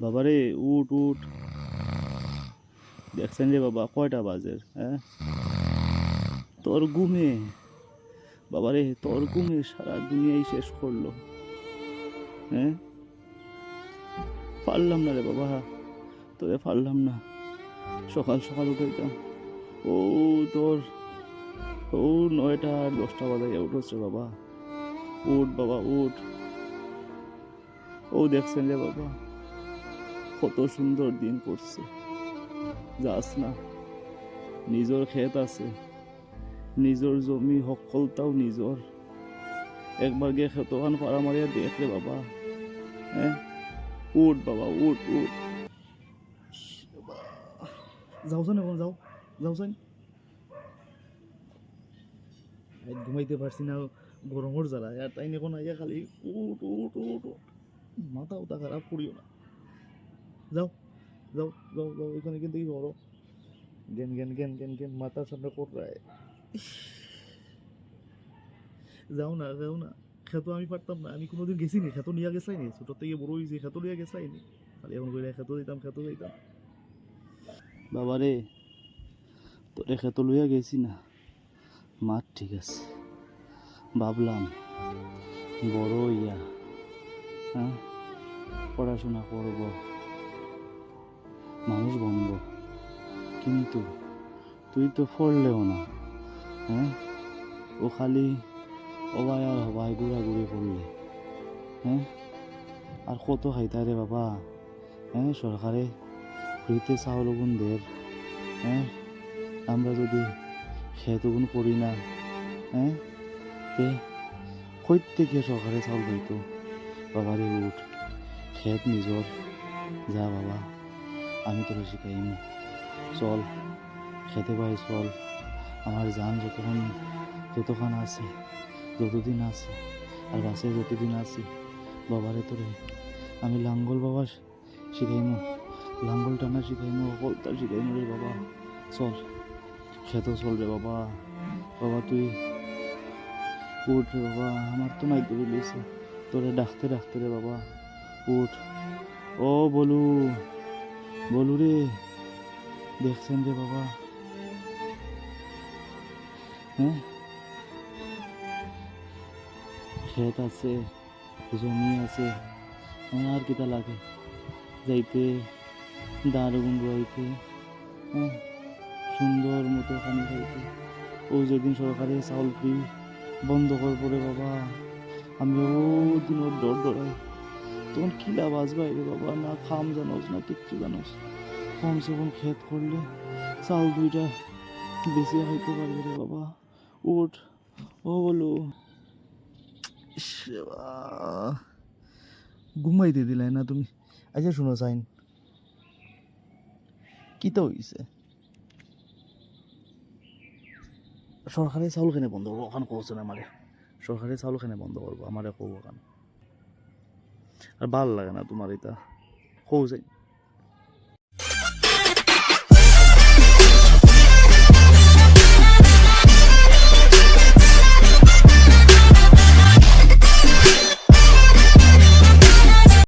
বাবারে, উঠ উঠ। দেখছেন রে বাবা, কয়টা বাজের হ্যাঁ? তোর ঘুমে। বাবারে, তোর ঘুমে সারা দুনিয়াই শেষ করল হ্যাঁ? পারলাম না রে বাবা, তোরে পারলাম না। সকাল সকাল উঠে যেতাম ও তোর, ও নয়টা আর দশটা বাজাইয়া উঠেছে বাবা। উঠ বাবা, উঠ। ও দেখছেন রে বাবা কত সুন্দর দিন করছে। যাস না, নিজের ক্ষেত আছে। নিজের জমি, সকলটাও নিজর। একবার গিয়ে খেতখান পাড়া মারিয়া দেখ রে বাবা। হ্যাঁ? উঠ বাবা, উঠ উঠ। যাওছেন এখন যাও যাওছেন ঘুমাইতে পারছি না, গরমের জ্বালা। আর তাই এখন আইয়া খালি উঠ উঠ উঠ মাথা উঠা খারাপ করিও না। যাও যাও যাও যাও, এখানে কিন্তু কি করো? জ্ঞান জ্ঞান জ্ঞান জ্ঞান জ্ঞান মাথার সামনে কোটরায় যাও না যাও না, খেত আমি পারতাম না, আমি কোনোদিন গেছি নি খেত নিয়ে গেছাই নি ছোটোর থেকে বড় হয়েছি খেত নিয়ে গেছাই নি খালি এখন করে খেত দিতাম, খেত যাইতাম বাবা রে তোরে খেত লইয়া গেছি না। মাঠ ঠিক আছে। ভাবলাম, বড় ইয়া হ্যাঁ পড়াশোনা করব। মানুষ বন্ধ। কিন্তু তুই তো পড়লেও না হ্যাঁ? ও খালি অবাই আর হবাই ঘুরাঘুরি করলে হ্যাঁ? আর কত খাইতা রে বাবা হ্যাঁ? সরকারে ফ্রিতে চাউল গুণ দের হ্যাঁ? আমরা যদি খেতগুণ করি না হ্যাঁ? তে কই থেকে সরকারে চাউল পাইতো বাবারে উঠ, খেত নিজর, যা বাবা। আমি তোরা শিখাইম চল, খেতে পাই, চল। আমার জান যতক্ষণ যতক্ষণ আছে, যতদিন আছে, আর বাসে যতদিন আছে, বাবারে তোরে, আমি লাঙ্গল বাবা শিখাইমু লাঙ্গল টানা শিখাইমু কলতা শিখাইমু রে বাবা। চল খেত চল রে বাবা। বাবা, তুই উঠ রে বাবা, আমার তো নাই দূরে লিয়েছে তোরে ডাকতে ডাকতে রে বাবা, উঠ। ও বলু বলু রে দেখছেন রে বাবা। হ্যাঁ? ক্ষেত আছে, জমি আছে, আর কিতা লাগে? যাইতে দারুণ রইতে হ্যাঁ? সুন্দর মতো খানি খাইতে। ওই যেদিন সরকারে চাউল ফ্রি, বন্ধ করে পড়ে বাবা। আমি ও দিনের ডর ডরাই তখন কিলা বাজবাই রে বাবা, না খাম জানোস, না কিচ্ছু জানোস। কমসে কম ক্ষেত করলে চাল দুইটা বেশি খাইতে পারবে রে বাবা। উঠ। ও বলো ঘুমাইতে দিলে না তুমি? আচ্ছা শুনো, সাইন। কি তো হইছে? সরকারি চাউল কেনে বন্ধ করব? ওখান কৌছে না আমারে। সরকারি চাউল কেনে বন্ধ করব? আমারে কব ওখান আর ভালো লাগে না তোমার এটা। সৌ যাই।